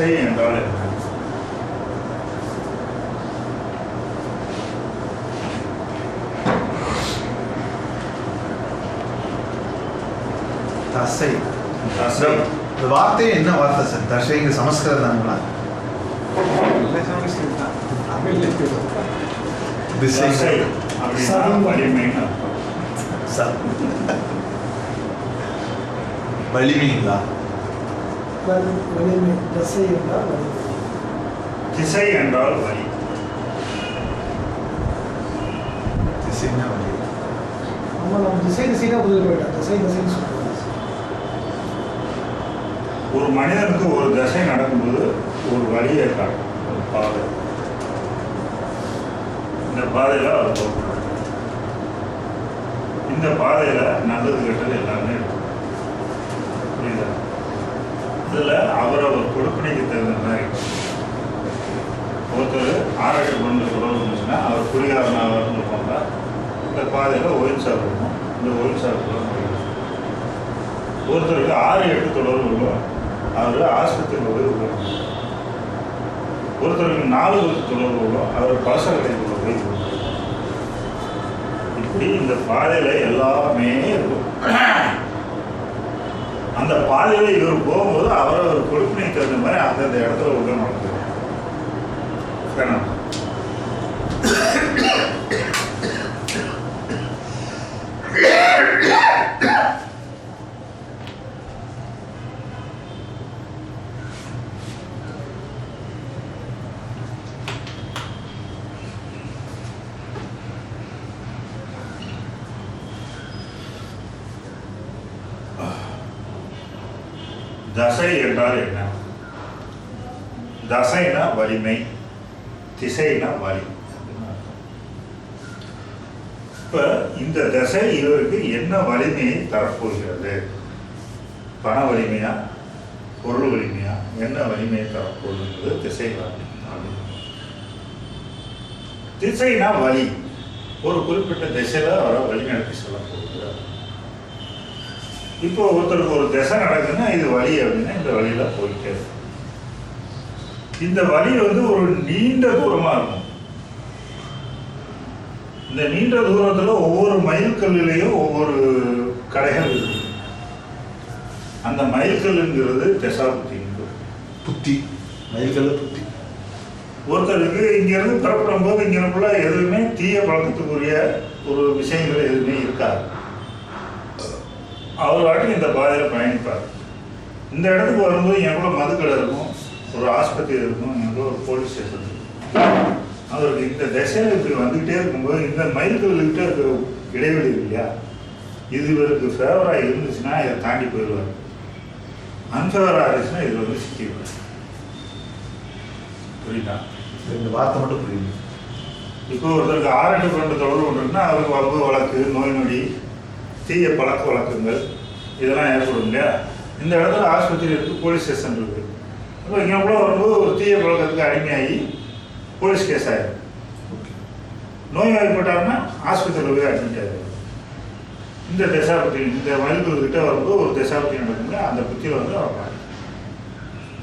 தசை என்றால் என்ன தசை. தசை. இந்த வார்த்தை என்ன வார்த்தை சார்? தசைங்க சமஸ்கிருதம் தானுங்களா தசை. வலிமைங்களா? வலிமை தசை என்றால் வலிமை திசை என்றால் வலி. திசைன்னா வலி. நம்ம நம்ம திசை திசைனா புரிஞ்சு போயிட்டோம் திசை திசைன்னு சொல்லுவோம் ஒரு மனிதனுக்கு ஒரு தசை நடக்கும்போது ஒரு வழியை காட்டும். ஒரு பாதை. இந்த பாதையில் அவர் போகிறார் இந்த பாதையில் நல்லது கெட்டது எல்லாமே இருக்கும். புரியுதா? இதில் அவரவர் கொடுப்பினைக்கு தகுந்த மாதிரி. ஒருத்தர் ஆராய்ச்சி பண்ண தொடர்பு இருந்துச்சுன்னா அவர் குடிகாரனாக போனால் இந்த பாதையில் ஒயின் சார் இருக்கும். இந்த ஒயின் சார் ஒருத்தருக்கு ஆறு எட்டு தொடர்பு இருக்கும் அவர் ஆஸ்பத்திரியில் போய் உட்காரணும். ஒருத்தருக்கு நாலு பத்து தொடர்பு இருக்கும் அவர் பழச போய் இப்படி இந்த பாதையில் எல்லாமே இருக்கும். அந்த பாதையில் இவர் போகும்போது அவரவர் கொடுப்பினை தகுந்த மாதிரி அந்தந்த இடத்துல உள்ள நடக்குது தசை என்றால் என்ன? தசைனா வலிமை திசைனா வலி. இப்ப இந்த தசை இவருக்கு என்ன வலிமையை தரப்போகிறது? பண வலிமையா பொருள் வலிமையா? என்ன வலிமையை தரப்போகுது திசை திசைனா வலி. ஒரு குறிப்பிட்ட திசையில அவரை வழி நடத்தி செல்ல போகிறார் இப்போ ஒருத்தருக்கு ஒரு திசை நடக்குதுன்னா இது வழி அப்படின்னா இந்த வழியில போயிட்டே இருக்கும். இந்த வழி வந்து ஒரு நீண்ட தூரமா இருக்கும். இந்த நீண்ட தூரத்துல ஒவ்வொரு மைல்கல்லிலையும் ஒவ்வொரு கடைகள் இருக்கு. அந்த மைல்கல்லுங்கிறது திசாபுத்திங்கிறது புத்தி மயில்கல்ல புத்தி. ஒருத்தருக்கு இங்கிருந்து புறப்படும் போது இங்கிருக்குள்ள எதுவுமே தீய பழக்கத்துக்குரிய ஒரு விஷயங்கள் எதுவுமே இருக்காது. அவர் வாட்டி இந்த பாதையில் பயணிப்பார். இந்த இடத்துக்கு வரும்போது என் கூட மதுக்கடை இருக்கும் ஒரு ஆஸ்பத்திரி இருக்கும் என் கூட ஒரு போலீஸ் ஸ்டேஷன் இருக்கும் அவருக்கு இந்த திசையில் இப்படி வந்துக்கிட்டே இருக்கும்போது இந்த மைல்கல்கிட்ட இருக்கிற இடைவெளி இல்லையா? இது இவருக்கு ஃபேவராக இருந்துச்சுன்னா இதை தாண்டி போயிடுவார். அன்ஃபேவராக இருந்துச்சுன்னா இதில் வந்து சிக்கிடுவார். புரியுதா? இந்த வார்த்தை மட்டும் புரியுது. இப்போ ஒருத்தருக்கு ஆரண்டு கொண்டு தொடர்பு கொண்டிருக்குன்னா அவருக்கு வம்பு வழக்கு நோய் நொடி தீய பழக்க வழக்கங்கள் இதெல்லாம் ஏற்படும் இல்லையா? இந்த இடத்துல ஆஸ்பத்திரி இருக்கு போலீஸ் ஸ்டேஷன் இருக்கு. அப்போ இங்கே கூட வரும்போது ஒரு தீய பழக்கத்துக்கு அடிமையாகி போலீஸ் கேஸ் ஆயிடும் ஓகே. நோய் வாய்ப்பட்டாருன்னா ஆஸ்பத்திரியில் போய் அட்மிட் ஆயிடும் இந்த தசாபுத்தி இந்த மனிதர்கள் கிட்ட வரும்போது ஒரு தசாபுத்தி நடக்குங்க அந்த புத்தியில் வந்து அவர்.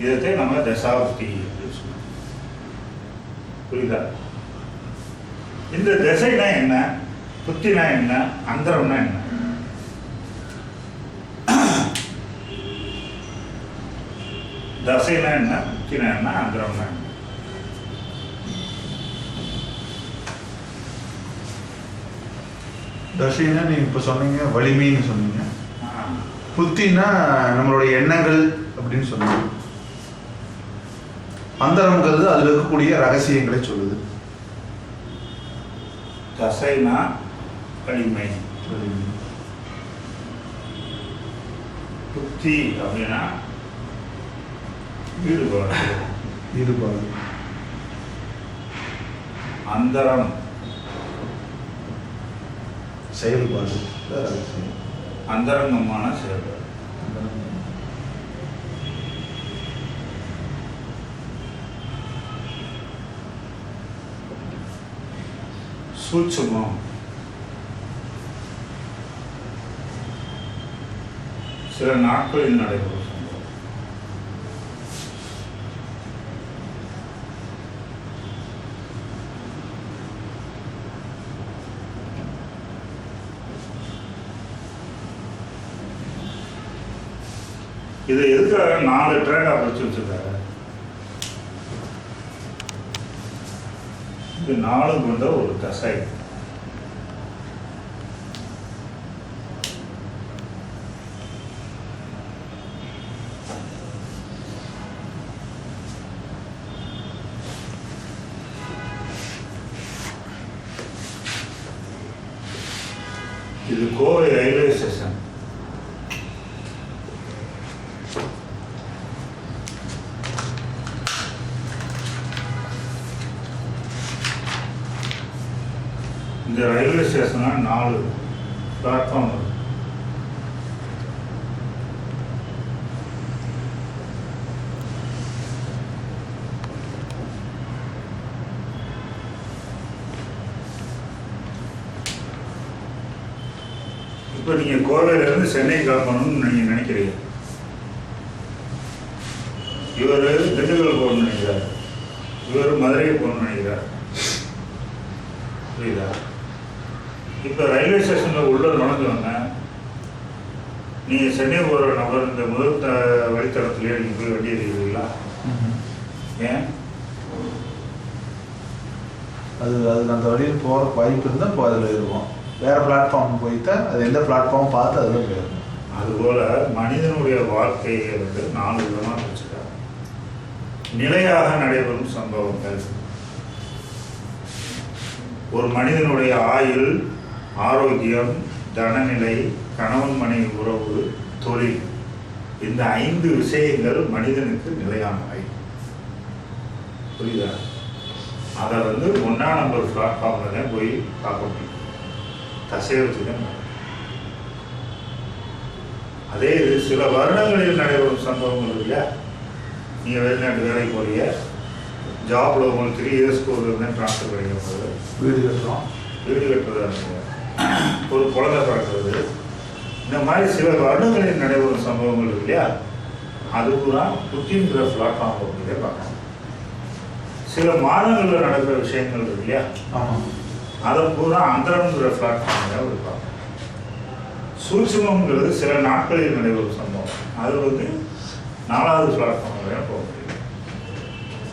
இதைத்தான் நம்ம தசாபுத்தி அப்படின்னு சொல்லுவோம் புரியுதா? இந்த திசைனா என்ன? புத்தினா என்ன? அந்தரம்னா என்ன? தசைனா என்ன புத்தினா என்ன அந்தரம்னா என்ன தசைன்னா நீங்க இப்போ சொன்னீங்க வலிமைன்னு சொன்னீங்க ஆ. புத்தின்னா நம்மளுடைய எண்ணங்கள் அப்படின்னு சொன்னீங்க அந்தரங்கிறது அதில் இருக்கக்கூடிய ரகசியங்களை சொல்லுது. தசைனா வலிமை. புத்தி அப்படின்னா ஈடுபாடு. ஈடுபாடு. அந்தரம். செயல்பாடு. அந்தரங்கமான செயல்பாடு. சூட்சுமம். சில நாட்களில் நடைபெறும் சம்பவம் இது எதுக்காக நாலு ட்ராக் படிச்சு வச்சிருக்காங்க? இது நாலு கொண்ட ஒரு தசை. இது கோவை ரயில்வே ஸ்டேஷன் இந்த ரயில்வே ஸ்டேஷனில் நாலு பிளாட்ஃபார்ம் இருக்கு. இப்போ நீங்கள் கோவையிலேருந்து சென்னை கிளம்பணும்னு நீங்கள் நினைக்கிறீங்க. இவர் திண்டுக்கல் போகணும்னு நினைக்கிறார். இவர் மதுரை போகணும்னு நினைக்கிறார். புரியுதா? இப்போ ரயில்வே ஸ்டேஷனில் உள்ள நுழைஞ்சோன்னே நீங்கள் சென்னை போகிற நபர் இந்த முதல் த வழித்தடத்துலேயே நீங்கள் போய் வண்டி ஏறிடுவீங்களா? ஏன்? அது அது அந்த வழியில் போகிற வாய்ப்பு இருந்தால் இப்போ அதில் இருக்கும் வேறு பிளாட்ஃபார்ம் போயிட்டா அது எந்த பிளாட்ஃபார்ம் பார்த்து அதில் போயிடணும் அதுபோல மனிதனுடைய வாழ்க்கையை வந்து நாலு விதமாக பிரிச்சுட்டாங்க நிலையாக நடைபெறும் சம்பவங்கள். ஒரு மனிதனுடைய ஆயுள் ஆரோக்கியம் தனநிலை கணவன் மனைவி உறவு தொழில். இந்த ஐந்து விஷயங்கள் மனிதனுக்கு நிலையானவை. புரியுதா? அதை வந்து ஒன்றா நம்பர் பிளாட்ஃபார்மில் தான் போய் பார்க்க முடியும். தசையை வச்சு தான். அதே இது சில வருடங்களில் நடைபெறும் சம்பவங்கள் இல்லையா நீங்கள் வெளிநாட்டு வேலைக்கு போறீங்க. ஜாப்ல உங்களுக்கு த்ரீ இயர்ஸ்க்கு ஒரு ட்ரான்ஸ்ஃபர் கிடைக்கும் போது. வீடு கட்டுறோம். வீடு கட்டுறதா இருக்கும் ஒரு குழந்தை பிறக்கிறது. இந்த மாதிரி சில வருடங்களில் நடைபெறும் சம்பவங்கள் இருக்கு இல்லையா? அது பூரா புத்திங்கிற பிளாட்ஃபார்ம் அப்படியே பார்க்கணும் சில மாதங்களில் நடக்கிற விஷயங்கள் இருக்கு இல்லையா? அதை பூரா அந்தரங்கிற பிளாட்ஃபார்மில் ஒரு பார்க்கணும் சூட்சுமங்கிறது சில நாட்களில் நடைபெறும் சம்பவம். அது வந்து நாலாவது பிளாட்ஃபார்மில் போக முடியும்.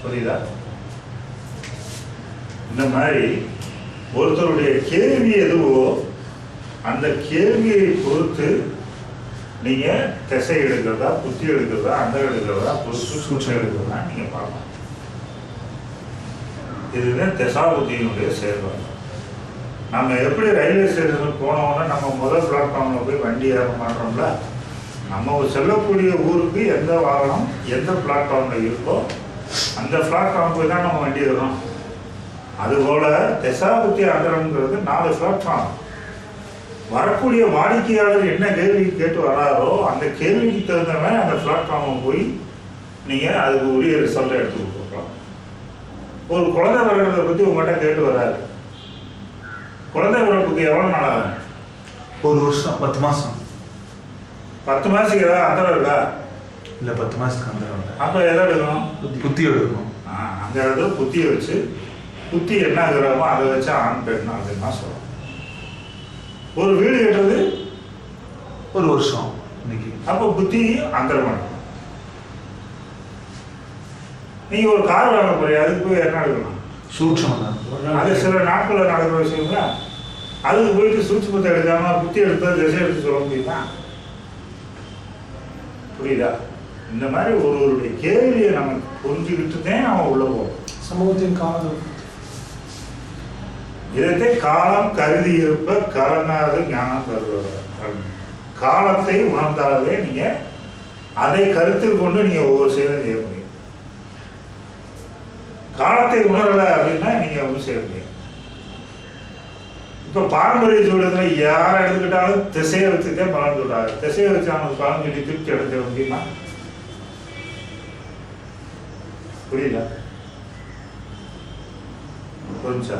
புரியுதா? இந்த மாதிரி ஒருத்தருடைய கேள்வி எதுவோ அந்த கேள்வியை பொறுத்து நீங்க திசை எடுக்கிறதா புத்தி எடுக்கிறதா அந்த எடுக்கிறதா பொறுத்து சூட்சம் எடுக்கிறதா நீங்க பார்க்கலாம் இதுதான் திசாபுத்தியினுடைய செயல்பாடு. நம்ம எப்படி ரயில்வே ஸ்டேஷனுக்கு போனோம்னா நம்ம முதல் பிளாட்ஃபார்மில் போய் வண்டி ஏற மாட்டோம்ல? நம்ம செல்லக்கூடிய ஊருக்கு எந்த வாகனம் எந்த பிளாட்ஃபார்மில் இருக்கோ அந்த பிளாட்ஃபார்ம் போய் தான் நம்ம வண்டி ஏறோம் அதுபோல் திசாபுத்தி அகரம்ங்கிறது நாலு பிளாட்ஃபார்ம். வரக்கூடிய வாடிக்கையாளர் என்ன கேள்வி கேட்டு வராரோ அந்த கேள்விக்கு தகுந்தவன் அந்த பிளாட்ஃபார்மை போய் நீங்கள் அதுக்கு உரிய ரிசல்ட்டை எடுத்து கொடுக்கலாம். ஒரு குழந்தை பிறகுறத பற்றி உங்கள்கிட்ட கேட்டு வராரு குழந்தை பிறப்புக்கு எவ்வளோ நாள் ஆகும் ஒரு வருஷம் பத்து மாதம் பத்து மாதத்துக்கு ஏதாவது அந்தரம் இருக்கா? இல்லை பத்து மாதத்துக்கு அந்த அப்போ எதை எடுக்கணும்? புத்தி. எடுக்கணும். ஆ, அந்த இடத்துல புத்தியை வச்சு புத்தி என்ன ஆகுறாமோ அதை வச்சு ஆண் பெண் அப்படின்னு தான் ஒரு வீடு கட்டுறது ஒரு வருஷம். இன்னைக்கு. அப்போ புத்தி அந்தரமான. நீங்க ஒரு கார் வாங்க போறீங்க அதுக்கு போய் என்ன எடுக்கணும் சூட்சம் அது சில நாட்களில் நடக்கிற விஷயங்களா? அதுக்கு போயிட்டு சூட்சுமத்தை எடுக்காம புத்தி எடுத்து திசை எடுத்து சொல்ல முடியுமா? புரியுதா? இந்த மாதிரி ஒருவருடைய கேள்வியை நம்ம புரிஞ்சுக்கிட்டு தான் அவன் உள்ள போவோம் சமூகத்தின் காலம் இதத்தை காலம் கருதி இருப்ப கலங்காது ஞானம் தருவார் காலத்தை உணர்ந்தாலே நீங்க அதை கருத்தில் கொண்டு நீங்க ஒவ்வொரு செயலும் செய்ய முடியும். காலத்தை உணரல அப்படின்னா நீங்க ஒன்றும் செய்ய முடியும் இப்ப பாரம்பரிய ஜோடத்துல யாரை எடுத்துக்கிட்டாலும் திசையை வச்சுதான் பலன் சொல்றாரு. திசையை வச்சு அவனுக்கு பலன் சொல்லி திருப்தி அடைஞ்ச முடியுமா? புரியல? புரிஞ்சா